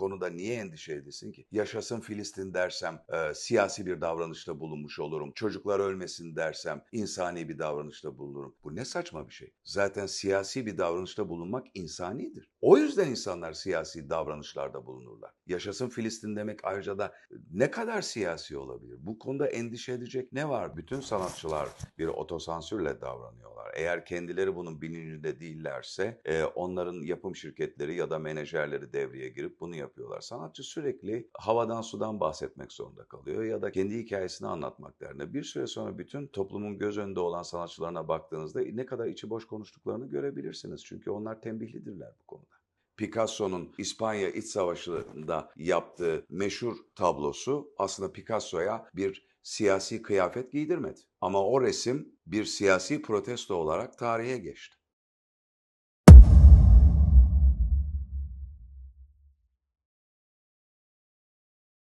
konuda niye endişe edesin ki? Yaşasın Filistin dersem e, siyasi bir davranışta bulunmuş olurum. Çocuklar ölmesin dersem insani bir davranışta bulunurum. Bu ne saçma bir şey. Zaten siyasi bir davranışta bulunmak insanidir. O yüzden insanlar siyasi davranışlarda bulunurlar. Yaşasın Filistin demek ayrıca da ne kadar siyasi olabilir? Bu konuda endişe edecek ne var? Bütün sanatçılar bir otosansürle davranıyorlar. Eğer kendileri bunun bilincinde değillerse e, onların yapım şirketleri ya da menajerleri devreye girip bunu yapıyorlar. Sanatçı sürekli havadan sudan bahsetmek zorunda kalıyor ya da kendi hikayesini anlatmak derdinde. Bir süre sonra bütün toplumun göz önünde olan sanatçılarına baktığınızda ne kadar içi boş konuştuklarını görebilirsiniz. Çünkü onlar tembihlidirler bu konuda. Picasso'nun İspanya İç Savaşı'nda yaptığı meşhur tablosu aslında Picasso'ya bir siyasi kıyafet giydirmedi. Ama o resim bir siyasi protesto olarak tarihe geçti.